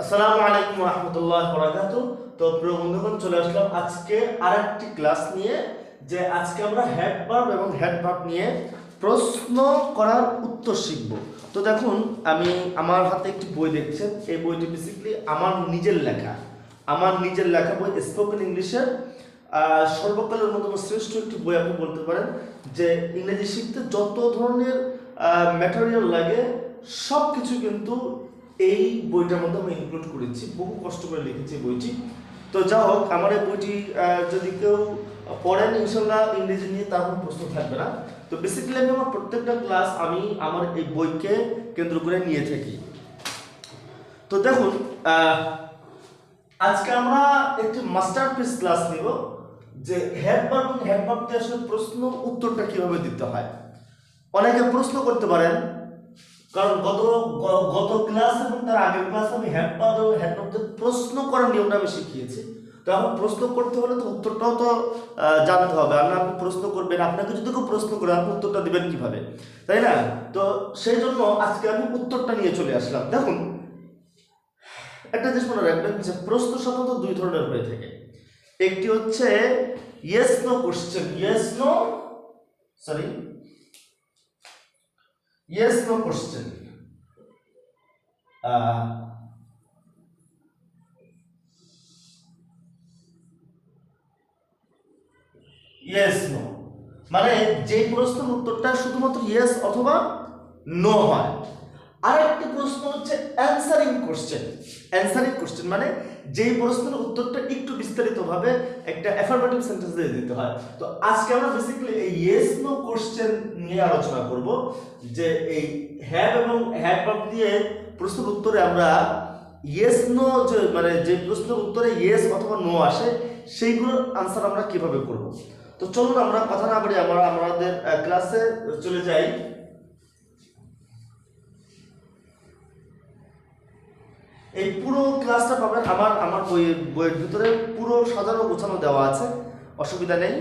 আসসালামু আলাইকুম রহমতুল্লাহ বরাকাতু তো প্রিয় বন্ধুগণ, চলে আসলাম আজকে আরেকটি ক্লাস নিয়ে, যে আজকে আমরা হেড ভার্ব এবং হেড ভার্ব নিয়ে প্রশ্ন করার উত্তর শিখব। তো দেখুন, আমি আমার হাতে একটি বই দেখছেন। এই বইটি বেসিক্যালি আমার নিজের লেখা। আমার নিজের লেখা বই স্পোকেন ইংলিশের সর্বকালের অন্যতম শ্রেষ্ঠ একটি বই আপনি বলতে পারেন, যে ইংরেজি শিখতে যত ধরনের ম্যাটেরিয়াল লাগে সব কিছু কিন্তু এই বইটার মধ্যে আমি ইনক্লুড করেছি, বহু কষ্ট করে লিখেছি বইটি। তো যা হোক, আমার এই বইটি যদি কেউ পড়েন ইনশাল্লাহ ইংরেজি নিয়ে তার কোনো প্রশ্ন থাকবে না। তো বেসিক্যালি আমি আমার প্রত্যেকটা ক্লাস আমি আমার এই বইকে কেন্দ্র করে নিয়ে থাকি। তো দেখুন আজকে আমরা একটি মাস্টারপিস ক্লাস নিব, যে হেড ভার্ব এবং হেড আসলে প্রশ্ন উত্তরটা কীভাবে দিতে হয়। অনেকে প্রশ্ন করতে পারেন কারণ গত গত ক্লাস এবং তার আগের ক্লাস আমি হেড ভার্ব দিয়ে প্রশ্ন করার নিয়মটা আমি শিখিয়েছি। তো এখন প্রশ্ন করতে হলে তো উত্তরটাও তো জানতে হবে। আর আপনি প্রশ্ন করবেন, আপনাকে যদি কেউ প্রশ্ন করে, আপনি উত্তরটা দিবেন কীভাবে? তাই না? তো সেই জন্য আজকে আমি উত্তরটা নিয়ে চলে আসলাম। দেখুন, একটা জিনিস মনে রাখবেন যে প্রশ্ন সাধারণত দুই ধরনের হয়ে থাকে। একটি হচ্ছে yes no question yes no sorry yes no question yes no মানে যে প্রশ্নের উত্তরটা শুধুমাত্র ইয়েস অথবা নো হয় আরেকটি প্রশ্ন হচ্ছে অ্যান্সারিং কোশ্চেন অ্যান্সারিং কোশ্চেন মানে যেই প্রশ্নের উত্তরটা একটু বিস্তারিতভাবে একটা অ্যাফার্মেটিভ সেন্টেন্স দিয়ে দিতে হয়। তো আজকে আমরা বেসিক্যালি এই ইয়েস নো কোশ্চেন নিয়ে আলোচনা করব যে এই হ্যাভ এবং হ্যাভ ভার্ব দিয়ে প্রশ্নের উত্তরে আমরা ইয়েস নো যে মানে যে প্রশ্নের উত্তরে ইয়েস অথবা নো আসে, সেইগুলোর আনসার আমরা কীভাবে করব? তো চলুন আমরা কথা না বাড়ি আমরা আমাদের ক্লাসে চলে যাই। এই পুরো ক্লাসটা পাবেন। আমার আমার বইয়ের বইয়ের ভিতরে পুরো সাজানো গোছানো দেওয়া আছে। অসুবিধা নেই।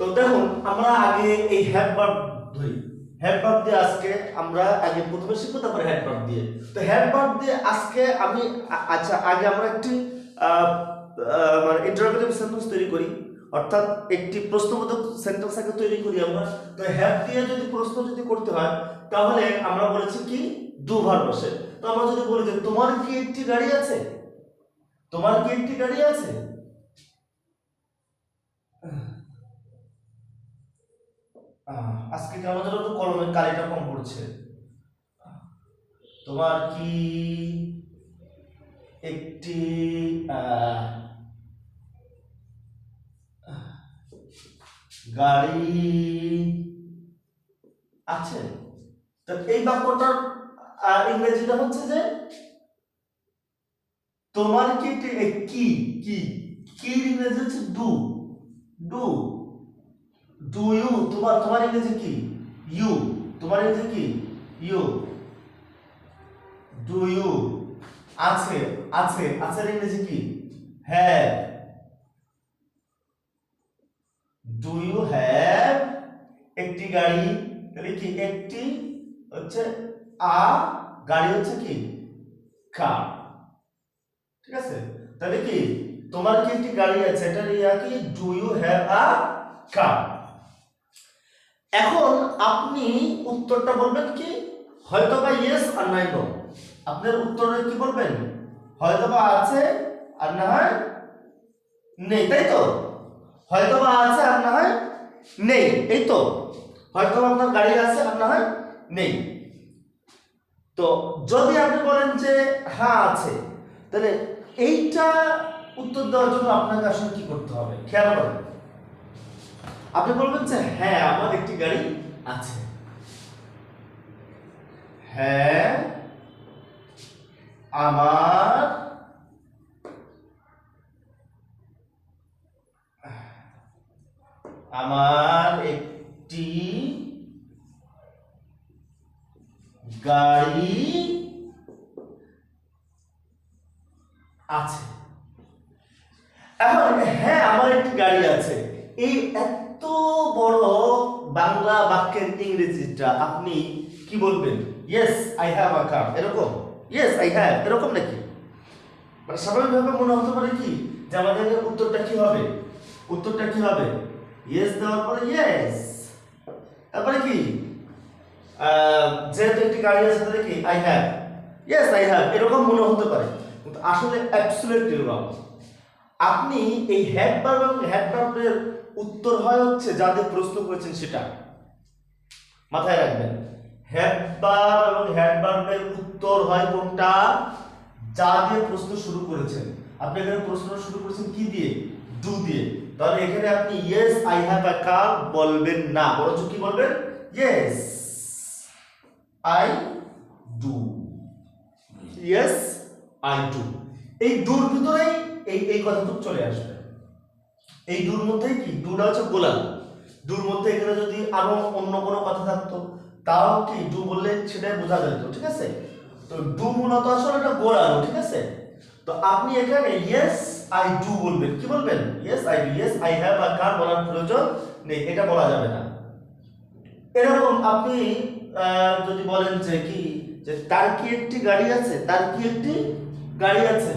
তো দেখুন, আমরা আগে এই হ্যাভ ভার্ব ধরি। ভার্ব দিয়ে আজকে আমরা আগে প্রথমে শিখব, তারপরে ভার্ব দিয়ে। তো ভার্ব দিয়ে আজকে আমি আচ্ছা আগে আমরা একটি মানে ইন্টারোগেটিভ সেন্টেন্স তৈরি করি। অর্থাৎ একটি প্রশ্নবোধক সেন্টেন্স আগে তৈরি করি আমরা। তো হ্যাভ দিয়ে যদি প্রশ্ন যদি করতে হয়, তাহলে আমরা বলেছি কি? দুবার বসে। তো আমরা যদি বলি যে, তোমার কি একটি গাড়ি আছে? তোমার কি একটি গাড়ি আছে? আজকে আমাদের একটু কলমের কালিটা কম পড়ছে? তোমার কি একটি গাড়ি আছে? তো এই বাক্যটার আহ, ইংরেজিটা হচ্ছে যে তোমার কি কি কি কি ইংরেজি হচ্ছে ডু ডু ডু ইউ তোমার তোমার ইংরেজি কি? ইউ তোমার ইংরেজি কি? ইউ ডু ইউ আছে আছে আছে ইংরেজি কি? হ্যাভ ডু ইউ হ্যাভ একটি গাড়ি তাহলে কি একটি হচ্ছে আ গাড়ি হচ্ছে কি? কার ঠিক আছে? তাহলে কি? তোমার কি একটি গাড়ি আছে? এটা ইয়া কি do you have a car এখন আপনি উত্তরটা বলবেন কি? হয়তো বা ইয়েস আর নাই নো আপনার উত্তরে কি বলবেন? হয়তো বা আছে আর না হয় নেই, তাই তো? হয়তো বা আছে আর না হয় নেই, এই তো? হয়তো আপনার গাড়ি আছে আর না হয় নেই। তো যদি আপনি বলেন যে হ্যাঁ আছে, তাহলে এইটা উত্তর দেওয়ার জন্য আপনাকে আসলে কি করতে হবে? খেয়াল করেন। আপনি বলবেন যে হ্যাঁ আমার একটি গাড়ি আছে। হ্যাঁ আমার আমার একটি গাড়ি আছে। এখন হ্যাঁ আমার একটি গাড়ি আছে। এই এত বড় বাংলা বাক্যের ইংরেজিটা আপনি কি বলবেন? Yes I have a car এরকম? ইয়েস আই হ্যাভ এরকম নাকি? মানে স্বাভাবিকভাবে মনে হতে পারে কি? যে আমাদের উত্তরটা কি হবে? উত্তরটা কি হবে? ইয়েস দেওয়ার পরে ইয়েস তারপরে কি? যেহেতু একটি গাড়ি আছে তাহলে কি? I have yes I have এরকম মনে হতে পারে। কিন্তু আসলে অ্যাবসলিউটলি রং আপনি এই হ্যাড ভার্ব এবং হ্যাড ভার্বের উত্তর হয় হচ্ছে যাদের প্রশ্ন করেছেন সেটা। মাথায় রাখবেন। এবং উত্তর হয় কোনটা? যা দিয়ে প্রশ্ন শুরু করেছেন। আপনি এখানে প্রশ্ন শুরু করেছেন কি দিয়ে? ডু দিয়ে। তাহলে এখানে আপনি ইয়েস আই হ্যাভ কার বলবেন না। বরঞ্চ কি বলবেন? Yes I do yes I do এই ডুর ভিতরেই এই এই কথাটুকু চলে আসবে। এই ডুর মধ্যেই কি? ডুটা হচ্ছে গোলাপ ডুর মধ্যে এখানে যদি আরও অন্য কোনো কথা থাকতো, তাও কি ডু বললে সেটাই বোঝা যেত, ঠিক আছে? তো ডু মূলত আসলে এটা গোলানো ঠিক আছে? তো আপনি এখানে ইয়েস আই ডু বলবেন। কি বলবেন? Yes I do yes I have a car বলার প্রয়োজন নেই। এটা বলা যাবে না। এরকম আপনি যদি বলেন যে কি, যে তার কি একটি গাড়ি আছে? তার কি একটি গাড়ি আছে?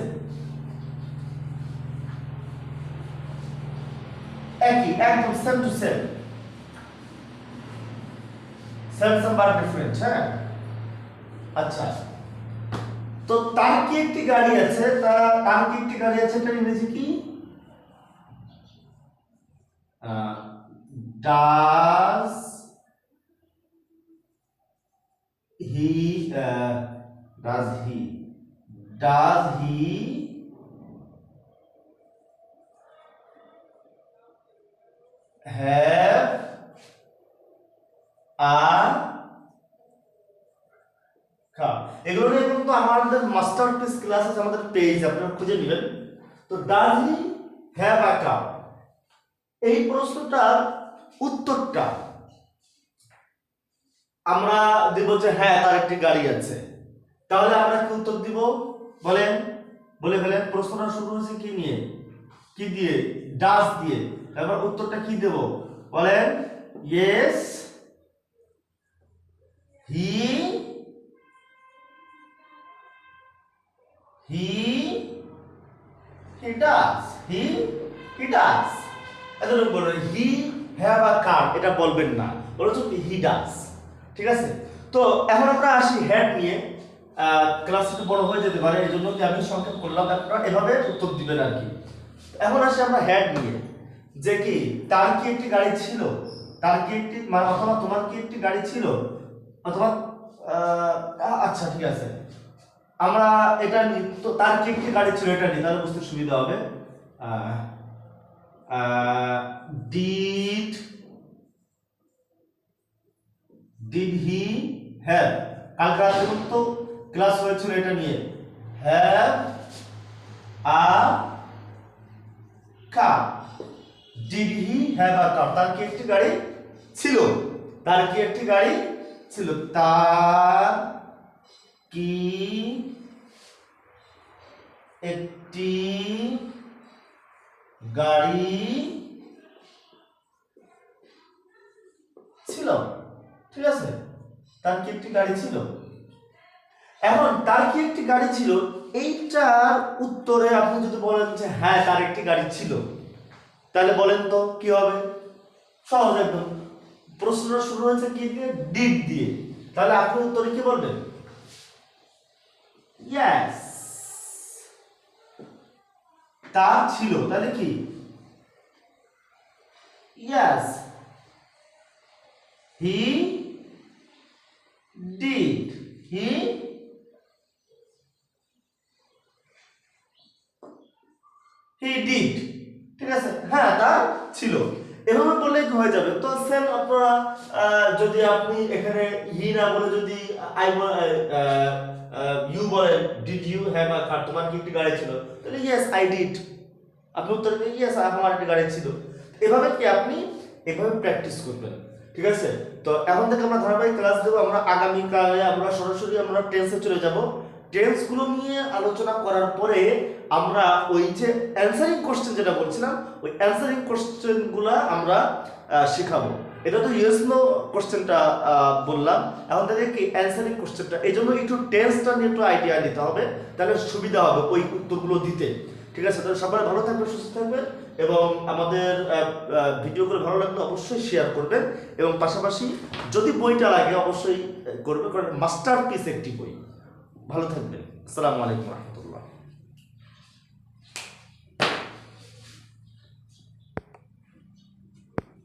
একই, একদম same to same same same bar different হ্যাঁ? আচ্ছা। তো তার কি একটি গাড়ি আছে? তা তার কি একটি গাড়ি আছে এটা ইংরেজি কি? Does he uh, does he? Does he? Have a car এগুলো নিয়ে কিন্তু আমাদের মাস্টারপিস ক্লাস আছে আমাদের পেজ আপনারা খুঁজে নেবেন। তো ডাজ হি হ্যাভ আ কার এই প্রশ্নটার উত্তরটা আমরা দেব যে হ্যাঁ তার একটি গাড়ি আছে। তাহলে আমরা কি উত্তর দিব? বলেন, বলে ফেলেন, প্রশ্নটা শুরু হয়েছে কি নিয়ে? কি দিয়ে? ডাস দিয়ে। তারপর উত্তরটা কি দেব? বলেন yes he he he does he he does এতটুকু বলবেন হি হ্যাভ আ কার এটা বলবেন না। বলছো হি ডাস ঠিক আছে? তো এখন আমরা আসি হেড নিয়ে। ক্লাস একটু বড় হয়ে যেতে পারে এই জন্য কি আমি সংক্ষেপ করলাম? আপনারা এভাবে উত্তর দিবেন আর কি। এখন আসি আমরা হেড নিয়ে। যে কি, তার কি একটি গাড়ি ছিল? তার কি একটি মানে অথবা তোমার কি একটি গাড়ি ছিল? অথবা আচ্ছা ঠিক আছে। আমরা এটা তো তার কি একটি গাড়ি ছিল এটা নিই তাহলে বুঝতে সুবিধা হবে। ডিড ডিড হি হ্যাভ কালকে রাতে কিন্তু ক্লাস হয়েছিল এটা নিয়ে। Have a car did he have a car? তার কি একটি গাড়ি ছিল? তার কি একটি গাড়ি ছিল? তার কি, একটি গাড়ি ছিল? ঠিক আছে? তার কি একটি গাড়ি ছিল? এখন তার কি একটি গাড়ি ছিল? এইটার উত্তরে আপনি যদি বলেন যে হ্যাঁ তার একটি গাড়ি ছিল, তাহলে বলেন তো কি হবে? সহজ একদম। প্রশ্নটা শুরু হয়েছে কি দিয়ে? ডিড দিয়ে। তাহলে আপনি উত্তরে কি বলবেন? ইয়েস তার ছিল, তাহলে কি? Yes he did he he did ঠিক আছে? হ্যাঁ তার ছিল। এভাবে বললে কি হয়ে যাবে? তো সেম আপনারা যদি আপনি এখানে হি না বলে যদি আই ইউ বলেন did you have a car তোমার কি একটি গাড়ি ছিল? তাহলে ইয়েস আই ডিড আপনি উত্তর দেবেন ইয়েস আমার একটি গাড়ি ছিল। এভাবে কি আপনি এভাবে প্র্যাকটিস করবেন। ঠিক আছে? তো এখন থেকে আমরা ধারাবাহিক ক্লাস দেবো, আমরা আগামীকালে, আমরা সরাসরি আমরা টেন্সে চলে যাব। টেন্সগুলো নিয়ে আলোচনা করার পরে আমরা ওই যে অ্যান্সারিং কোশ্চেন যেটা বলছিলাম, ওই অ্যান্সারিং কোশ্চেনগুলো আমরা শেখাবো। এটা তো ইয়েস নো কোশ্চেনটা বললাম। এখন থেকে কি অ্যান্সারিং কোশ্চেনটা এই জন্য একটু টেন্সটা নিয়ে একটু আইডিয়া নিতে হবে, তাহলে সুবিধা হবে ওই উত্তরগুলো দিতে। ঠিক আছে, তাহলে সবাই ভালো থাকবে সুস্থ থাকবে এবং আমাদের ভিডিও করে ভালো লাগলে অবশ্যই শেয়ার করবেন এবং পাশাপাশি যদি বইটা লাগে, অবশ্যই করবে কারণ মাস্টার পিস একটি বই। ভালো থাকবেন। আসসালামু আলাইকুম রহমতুল্লাহ।